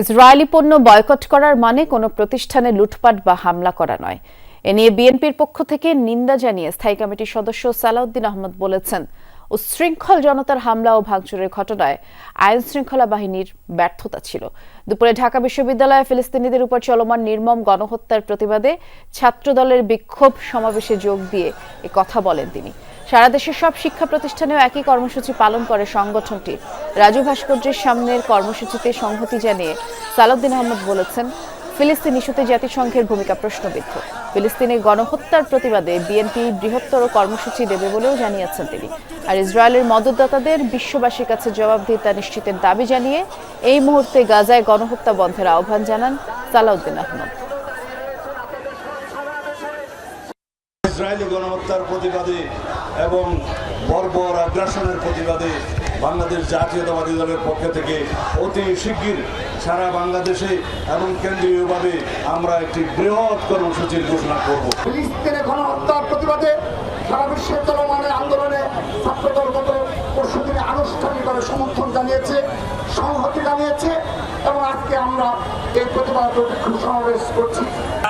Israeli পণ্য boycott করার মানে কোনো প্রতিষ্ঠানে লুটপাট বা হামলা করা নয়। এ নিয়ে বিএনপির পক্ষ থেকে নিন্দা জানিয়ে স্থায়ী কমিটির সদস্য সালাউদ্দিন আহমদ বলেছেন, উচ্ছৃঙ্খল জনতার হামলা ও ভাঙচুরের ঘটনায় আইন শৃঙ্খলা বাহিনীর ব্যর্থতা ছিল। দুপুরে ঢাকা বিশ্ববিদ্যালয়ে ফিলিস্তিনিদের উপর চলমান নির্মম গণহত্যার প্রতিবাদে ছাত্রদলের বিক্ষোভ সমাবেশে যোগ দিয়ে এ কথা বলেন তিনি। সারা দেশের সব শিক্ষা প্রতিষ্ঠানেও একই কর্মসূচি পালন করে সংগঠনটি। রাজু ভাস্কর্যের সামনের কর্মসূচিতে সংহতি জানিয়ে সালাউদ্দিন আহমদ বলেছেন, ফিলিস্তিন ইস্যুতে জাতিসংঘের ভূমিকা প্রশ্নবিদ্ধ। ফিলিস্তিনে গণহত্যার প্রতিবাদে বিএনপি বৃহত্তর কর্মসূচি দেবে বলেও জানিয়েছেন তিনি। আর ইসরায়েলের মদতদাতাদের বিশ্ববাসীর কাছে জবাবদিহিতা নিশ্চিতের দাবি জানিয়ে এই মুহূর্তে গাজায় গণহত্যা বন্ধের আহ্বান জানান সালাউদ্দিন আহমদ। ইসরায়েলি গণহত্যার প্রতিবাদে এবং বর্বর আগ্রাসনের প্রতিবাদে বাংলাদেশ জাতীয়তাবাদী দলের পক্ষ থেকে অতি শিগগির সারা বাংলাদেশে এবং কেন্দ্রীয়ভাবে আমরা একটি বৃহৎ কর্মসূচির ঘোষণা করব। ফিলিস্তিনে গণহত্যার প্রতিবাদে সারা বিশ্বের চলমান আন্দোলনে ছাত্রদল গত পরশু দিনে আনুষ্ঠানিকভাবে সমর্থন জানিয়েছে, সংহতি জানিয়েছে। এবং আজকে আমরা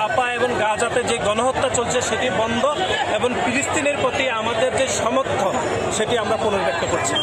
আপা এবং গাজাতে যে গণহত্যা চলছে সেটি বন্ধ এবং ফিলিস্তিনের প্রতি আমাদের যে সমর্থন, সেটি আমরা পুনর্ব্যক্ত করছি।